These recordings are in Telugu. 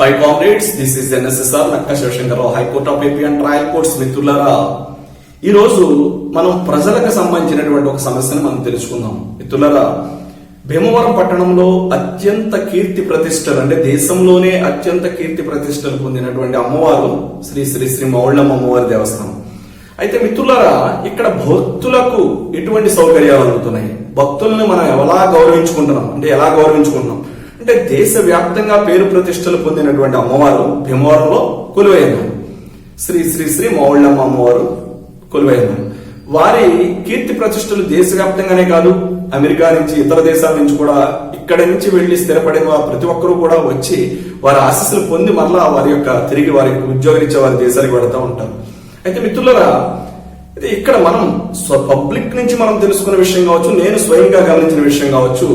Hi comrades this is NSSR Nakka Sivasankara Rao high court of AP and trial courts మిత్రులారా. ఈ రోజు మనం ప్రజలకు సంబంధించినటువంటి ఒక సమస్యను మనం తెలుసుకుందాం. మిత్రులారా భీమవరం పట్టణంలో అత్యంత కీర్తి ప్రతిష్టలు అంటే దేశంలోనే అత్యంత కీర్తి ప్రతిష్టలు పొందినటువంటి అమ్మవారు శ్రీ శ్రీ శ్రీ మౌళ్ళమ్మ అమ్మవారి దేవస్థానం. అయితే మిత్రులారా ఇక్కడ భక్తులకు ఎటువంటి సౌకర్యాలు అందుతున్నాయి? భక్తుల్ని మనం ఎలా గౌరవించుకుంటున్నాం? అంటే ఎలా గౌరవించుకుంటున్నాం? అంటే దేశవ్యాప్తంగా పేరు ప్రతిష్టలు పొందినటువంటి అమ్మవారు భీమవరంలో కొలువైనారు శ్రీ శ్రీ శ్రీ మౌళ్ళమ్మ అమ్మవారు కొలువైనారు వారి కీర్తి ప్రతిష్టలు దేశవ్యాప్తంగానే కాదు అమెరికా నుంచి ఇతర దేశాల నుంచి కూడా ఇక్కడ నుంచి వెళ్ళి స్థిరపడిన ప్రతి ఒక్కరూ కూడా వచ్చి వారి ఆశీస్సులు పొంది మరలా వారి యొక్క తిరిగి వారి ఉద్యోగరీత్యా వారి దేశాలకు పెడతా ఉంటారు. అయితే మిత్రులరా అయితే ఇక్కడ మనం స్వ- పబ్లిక్ నుంచి మనం తెలుసుకున్న విషయం కావచ్చు నేను స్వయంగా గమనించిన విషయం కావచ్చు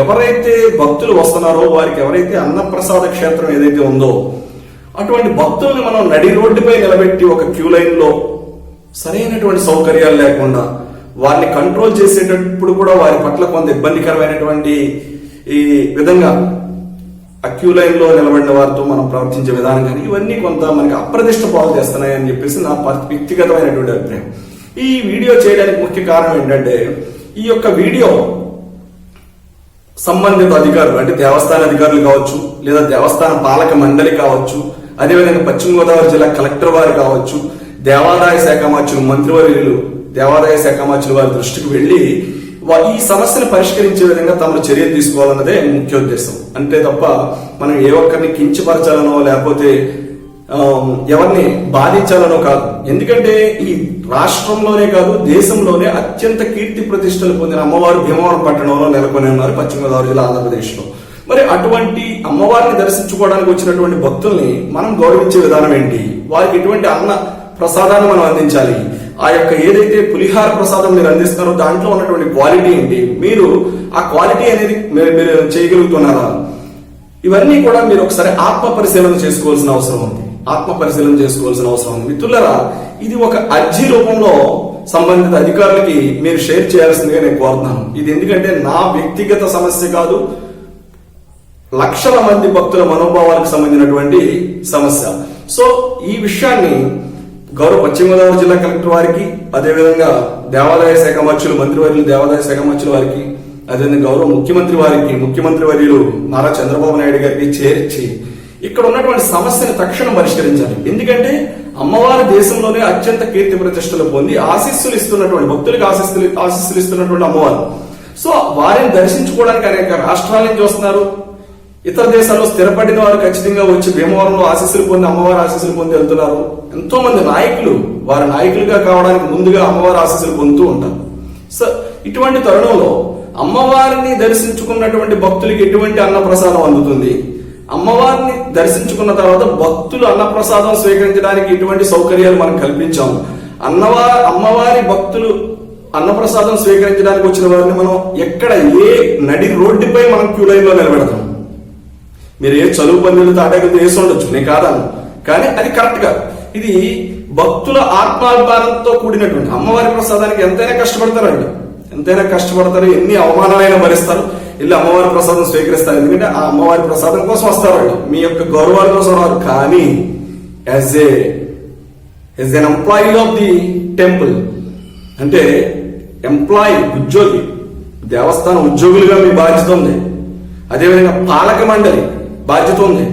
ఎవరైతే భక్తులు వస్తున్నారో వారికి ఎవరైతే అన్నప్రసాద క్షేత్రం ఏదైతే ఉందో అటువంటి భక్తుల్ని మనం నడి రోడ్డుపై నిలబెట్టి ఒక క్యూ లైన్లో సరైనటువంటి సౌకర్యాలు లేకుండా వారిని కంట్రోల్ చేసేటప్పుడు కూడా వారి పట్ల కొంత ఇబ్బందికరమైనటువంటి ఈ విధంగా అక్యూ లైన్లో నిలబడిన వారితో మనం ప్రవర్తించే విధానం కానీ ఇవన్నీ కొంత మనకి అప్రదిష్ట పాలు చేస్తున్నాయి అని చెప్పేసి నా వ్యక్తిగతమైనటువంటి అభిప్రాయం. ఈ వీడియో చేయడానికి ముఖ్య కారణం ఏంటంటే ఈ యొక్క వీడియో సంబంధిత అధికారులు అంటే దేవస్థాన అధికారులు కావచ్చు లేదా దేవస్థాన పాలక మండలి కావచ్చు అదేవిధంగా పశ్చిమ గోదావరి జిల్లా కలెక్టర్ వారు కావచ్చు దేవాదాయ శాఖ మంత్రులు మంత్రివర్యులు దేవాదాయ శాఖ మంత్రులు వారి దృష్టికి వెళ్ళి ఈ సమస్యను పరిష్కరించే విధంగా తమరు చర్యలు తీసుకోవాలన్నదే ముఖ్య ఉద్దేశం అంతే తప్ప మనం ఏ ఒక్కరిని కించపరచాలనో లేకపోతే ఎవరిని బాధించాలనో కాదు. ఎందుకంటే ఈ రాష్ట్రంలోనే కాదు దేశంలోనే అత్యంత కీర్తి ప్రతిష్టలు పొందిన అమ్మవారు భీమవరం పట్టణంలో నెలకొని ఉన్నారు పశ్చిమ గోదావరి జిల్లా ఆంధ్రప్రదేశ్లో. మరి అటువంటి అమ్మవారిని దర్శించుకోవడానికి వచ్చినటువంటి భక్తుల్ని మనం గౌరవించే విధానం ఏంటి? వారికి ఎటువంటి అన్న ప్రసాదాన్ని మనం అందించాలి? ఆ యొక్క ఏదైతే పులిహార ప్రసాదం మీరు అందిస్తున్నారో దాంట్లో ఉన్నటువంటి క్వాలిటీ ఏంటి? మీరు ఆ క్వాలిటీ అనేది మీరు మీరు చేయగలుగుతున్నారా? ఇవన్నీ కూడా మీరు ఒకసారి ఆత్మ పరిశీలన చేసుకోవాల్సిన అవసరం ఉంది. ఆత్మ పరిశీలన చేసుకోవాల్సిన అవసరం ఉంది. మిత్రులరా ఇది ఒక అర్జీ రూపంలో సంబంధిత అధికారులకి మీరు షేర్ చేయాల్సిందిగా నేను కోరుతున్నాను. ఇది ఎందుకంటే నా వ్యక్తిగత సమస్య కాదు లక్షల మంది భక్తుల మనోభావాలకు సంబంధించినటువంటి సమస్య. సో ఈ విషయాన్ని గౌరవ పశ్చిమ గోదావరి జిల్లా కలెక్టర్ వారికి అదేవిధంగా దేవాదాయ శాఖ మంత్రులు మంత్రివర్యులు దేవాదాయ శాఖ మంత్రుల వారికి అదేవిధంగా గౌరవ ముఖ్యమంత్రి వారికి ముఖ్యమంత్రి వర్యులు నారా చంద్రబాబు నాయుడు గారికి చేర్చి ఇక్కడ ఉన్నటువంటి సమస్యను తక్షణం పరిష్కరించాలి. ఎందుకంటే అమ్మవారి దేశంలోనే అత్యంత కీర్తి ప్రతిష్టలు పొంది ఆశీస్సులు ఇస్తున్నటువంటి భక్తులకు ఆశీస్సులు ఆశీస్సులు ఇస్తున్నటువంటి అమ్మవారు. సో వారిని దర్శించుకోవడానికి అనేక రాష్ట్రాల నుంచి వస్తున్నారు ఇతర దేశాల్లో స్థిరపడిన వారు ఖచ్చితంగా వచ్చి భీమవరంలో ఆశీస్సులు పొంది అమ్మవారి ఆశీస్సులు పొంది వెళ్తున్నారు. ఎంతో మంది నాయకులు వారి నాయకులుగా కావడానికి ముందుగా అమ్మవారి ఆశీస్సులు పొందుతూ ఉంటారు. సో ఇటువంటి తరుణంలో అమ్మవారిని దర్శించుకున్నటువంటి భక్తులకి ఎటువంటి అన్నప్రసాదం అందుతుంది? అమ్మవారిని దర్శించుకున్న తర్వాత భక్తులు అన్నప్రసాదం స్వీకరించడానికి ఎటువంటి సౌకర్యాలు మనం కల్పించాము. అన్నవా అమ్మవారి భక్తులు అన్నప్రసాదం స్వీకరించడానికి వచ్చిన వారిని మనం ఎక్కడ ఏ నడి రోడ్డుపై మనం క్యూ లైన్ నిలబెడతాం? మీరు ఏ చదువు పందులు తాటాకులు వేసి ఉండొచ్చు నేను కాదాను కానీ అది కరెక్ట్గా. ఇది భక్తుల ఆత్మాభిమానంతో కూడినటువంటి అమ్మవారి ప్రసాదానికి ఎంతైనా కష్టపడతారండి ఎంతైనా కష్టపడతారు ఎన్ని అవమానాలైనా భరిస్తారు వెళ్ళి అమ్మవారి ప్రసాదం స్వీకరిస్తారు. ఎందుకంటే ఆ అమ్మవారి ప్రసాదం కోసం వస్తారు మీ యొక్క గౌరవాల కోసం రారు కానీ as a as an employee of the temple అంటే ఎంప్లాయీ ఉద్యోగి దేవస్థాన ఉద్యోగులుగా మీ బాధ్యత ఉంది. అదేవిధంగా పాలక మండలి బాధ్యత ఉంది.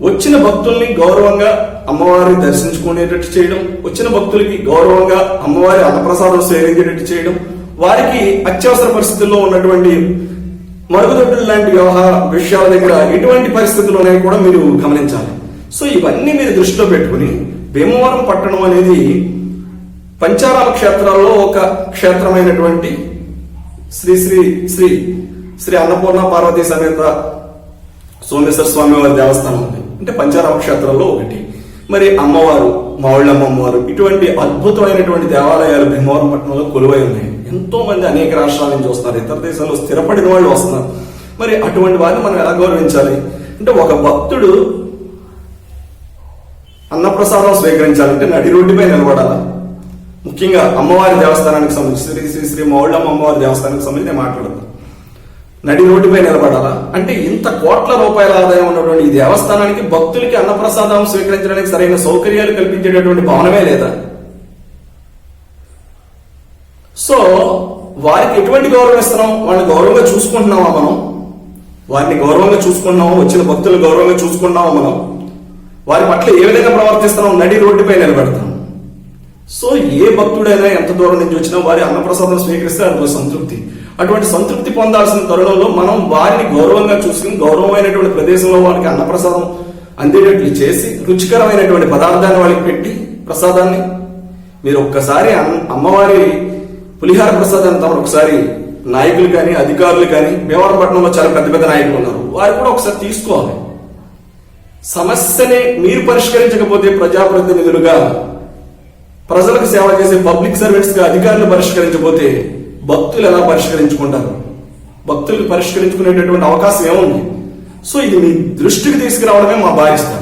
వచ్చిన భక్తుల్ని గౌరవంగా అమ్మవారిని దర్శించుకునేటట్టు చేయడం వచ్చిన భక్తులకి గౌరవంగా అమ్మవారి అన్నప్రసాదం సేవించేటట్టు చేయడం వారికి అత్యవసర పరిస్థితుల్లో ఉన్నటువంటి మరుగుదొడ్డులు లాంటి వ్యవహార విషయాల దగ్గర ఎటువంటి పరిస్థితులు కూడా మీరు గమనించాలి. సో ఇవన్నీ మీరు దృష్టిలో పెట్టుకుని భీమవరం పట్టణం అనేది పంచారామ క్షేత్రాల్లో ఒక క్షేత్రమైనటువంటి శ్రీ శ్రీ శ్రీ శ్రీ అన్నపూర్ణ పార్వతీ సమేత సోమేశ్వర స్వామి వారి దేవస్థానం ఉంది. అంటే పంచారామ క్షేత్రంలో ఒకటి. మరి అమ్మవారు మావుళ్ళమ్మ అమ్మవారు ఇటువంటి అద్భుతమైనటువంటి దేవాలయాలు భీమవరం పట్టణంలో కొలువై ఉన్నాయి. ఎంతో మంది అనేక రాష్ట్రాల నుంచి వస్తున్నారు. ఇతర దేశాల్లో స్థిరపడిన వాళ్ళు వస్తున్నారు. మరి అటువంటి వారిని మనం ఎలా గౌరవించాలి? అంటే ఒక భక్తుడు అన్నప్రసాదం స్వీకరించాలంటే నడి రోడ్డుపై నిలబడాలి? ముఖ్యంగా అమ్మవారి దేవస్థానానికి సంబంధించి శ్రీ శ్రీ శ్రీ మౌళ్ళమ్మ అమ్మవారి దేవస్థానానికి సంబంధించి నేను మాట్లాడతాను. నడి రోడ్డుపై నిలబడాలా? అంటే ఇంత కోట్ల రూపాయల ఆదాయం ఉన్నటువంటి ఈ దేవస్థానానికి భక్తులకి అన్నప్రసాదం స్వీకరించడానికి సరైన సౌకర్యాలు కల్పించేటటువంటి భవనమే లేదా? సో వారికి ఎటువంటి గౌరవం ఇస్తున్నాం? వాళ్ళని గౌరవంగా చూసుకుంటున్నామా మనం? వారిని గౌరవంగా చూసుకుంటున్నామా? వచ్చిన భక్తులు గౌరవంగా చూసుకుంటున్నామా మనం? వారి పట్ల ఏ విధంగా ప్రవర్తిస్తున్నాం? నడి రోడ్డుపై నిలబెడతాం. సో ఏ భక్తుడైనా ఎంత దూరం నుంచి వచ్చినా వారి అన్నప్రసాదం స్వీకరిస్తే అందులో సంతృప్తి. అటువంటి సంతృప్తి పొందాల్సిన తరుణంలో మనం వారిని గౌరవంగా చూసుకుని గౌరవమైనటువంటి ప్రదేశంలో వారికి అన్నప్రసాదం అందేటట్లు చేసి రుచికరమైనటువంటి పదార్థాన్ని వాళ్ళకి పెట్టి ప్రసాదాన్ని మీరు ఒక్కసారి అన్న- అమ్మవారి పులిహార ప్రసాదాన్ని తమరు ఒకసారి నాయకులు కానీ అధికారులు కానీ భీమవరపట్నంలో చాలా పెద్ద పెద్ద నాయకులు ఉన్నారు. వారు కూడా ఒకసారి తీసుకోవాలి. సమస్యని మీరు పరిష్కరించకపోతే ప్రజాప్రతినిధులుగా ప్రజలకు సేవ చేసే పబ్లిక్ సర్వీస్గా అధికారులు పరిష్కరించకపోతే భక్తులు ఎలా పరిష్కరించుకుంటారు? భక్తులు పరిష్కరించుకునేటటువంటి అవకాశం ఏముంది? సో ఇది మీ దృష్టికి తీసుకురావడమే మా బాధ్యత.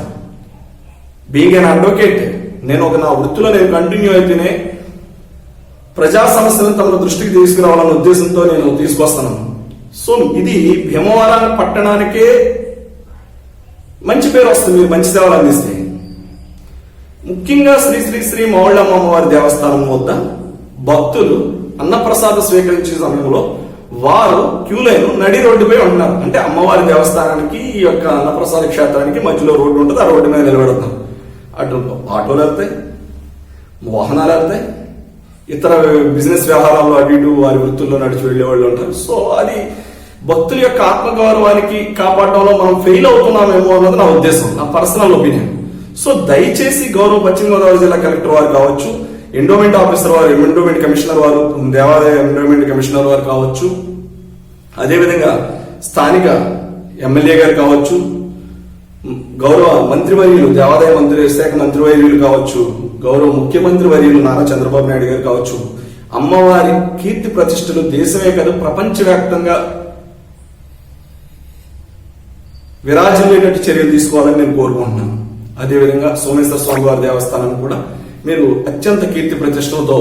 బీయింగ్ అన్ అడ్వకేట్ నేను ఒక నా వృత్తిలో నేను కంటిన్యూ అయితేనే ప్రజా సమస్యలను తమ దృష్టికి తీసుకురావాలన్న ఉద్దేశంతో నేను తీసుకొస్తున్నాను సో ఇది భీమవరం పట్టణానికే మంచి పేరు వస్తుంది మీరు మంచి సేవలు అందిస్తే. ముఖ్యంగా శ్రీ శ్రీ శ్రీ మౌళ్ళమ్మ అమ్మవారి దేవస్థానం వద్ద భక్తులు అన్నప్రసాద స్వీకరించే సమయంలో వారు క్యూ లైన్ నడి రోడ్డుపై ఉంటున్నారు. అంటే అమ్మవారి దేవస్థానానికి ఈ యొక్క అన్నప్రసాద క్షేత్రానికి మధ్యలో రోడ్డు ఉంటుంది. ఆ రోడ్డు మీద నిలబెడతాం. అటు ఆటోలు వెళ్తాయి వాహనాలు వెళ్తాయి ఇతర బిజినెస్ వ్యవహారాల్లో అటు ఇటు వారి వృత్తుల్లో నడిచి వెళ్ళే వాళ్ళు ఉంటారు. సో అది భక్తుల యొక్క ఆత్మగౌరవానికి కాపాడడంలో మనం ఫెయిల్ అవుతున్నామేమో అన్నది నా ఉద్దేశం నా పర్సనల్ ఒపీనియన్ సో దయచేసి గౌరవ పశ్చిమ గోదావరి జిల్లా కలెక్టర్ వారు కావచ్చు ఎండోమెంట్ ఆఫీసర్ వారు ఎండోమెంట్ కమిషనర్ వారు దేవాలయ ఎండోమెంట్ కమిషనర్ వారు కావచ్చు. అదేవిధంగా స్థానిక ఎమ్మెల్యే గారు కావచ్చు గౌరవ మంత్రివర్యులు దేవాదాయ మంత్రి శాఖ మంత్రివర్యులు కావచ్చు గౌరవ ముఖ్యమంత్రి వర్యులు నారా చంద్రబాబు నాయుడు గారు కావచ్చు. అమ్మవారి కీర్తి ప్రతిష్టలు దేశమే కాదు ప్రపంచవ్యాప్తంగా విరాజిల్లేటట్టు చర్యలు తీసుకోవాలని నేను కోరుకుంటున్నాను. అదేవిధంగా సోమేశ్వర స్వామి వారి దేవస్థానం కూడా మీరు అత్యంత కీర్తి ప్రతిష్టలతో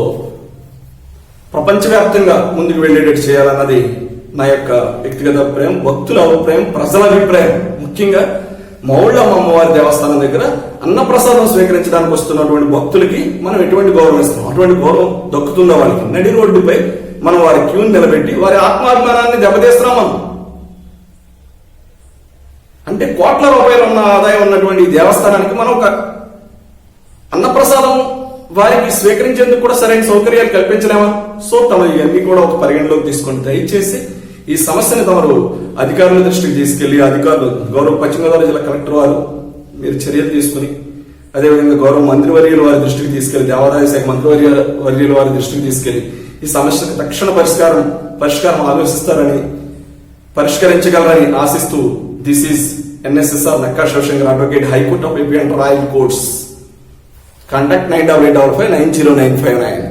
ప్రపంచవ్యాప్తంగా ముందుకు వెళ్ళేటట్టు చేయాలన్నది నా యొక్క వ్యక్తిగత అభిప్రాయం భక్తుల అభిప్రాయం ప్రజల అభిప్రాయం. ముఖ్యంగా మౌళ్ళమ్మ అమ్మవారి దేవస్థానం దగ్గర అన్నప్రసాదం స్వీకరించడానికి వస్తున్నటువంటి భక్తులకి మనం ఎటువంటి గౌరవం ఇస్తాం అటువంటి గౌరవం దక్కుతుందో వాళ్ళకి? నడి రోడ్డుపై మనం వారి క్యూని నిలబెట్టి వారి ఆత్మాభిమానాన్ని దెబ్బతీస్తున్నాం మనం. అంటే కోట్ల రూపాయలు ఉన్న ఆదాయం ఉన్నటువంటి దేవస్థానానికి మనం ఒక అన్నప్రసాదం వారికి స్వీకరించేందుకు కూడా సరైన సౌకర్యాలు కల్పించలేమా? సో తమ ఇవన్నీ కూడా ఒక పరిగణలోకి తీసుకొని దయచేసి ఈ సమస్యని తమరు అధికారుల దృష్టికి తీసుకెళ్ళి అధికారులు గౌరవ పశ్చిమ గోదావరి జిల్లా కలెక్టర్ వారు మీరు చర్యలు తీసుకుని అదేవిధంగా గౌరవ మంత్రివర్యుల వారి దృష్టికి తీసుకెళ్ళి దేవాదాయ శాఖ మంత్రివర్య వర్యుల వారి దృష్టికి తీసుకెళ్ళి ఈ సమస్యకు తక్షణ పరిష్కారం పరిష్కారం ఆలోచిస్తారని పరిష్కరించగలరని ఆశిస్తూ this is NSSR Nakka Sivashankar advocate high court of AP and royal courts. contact 98855 90959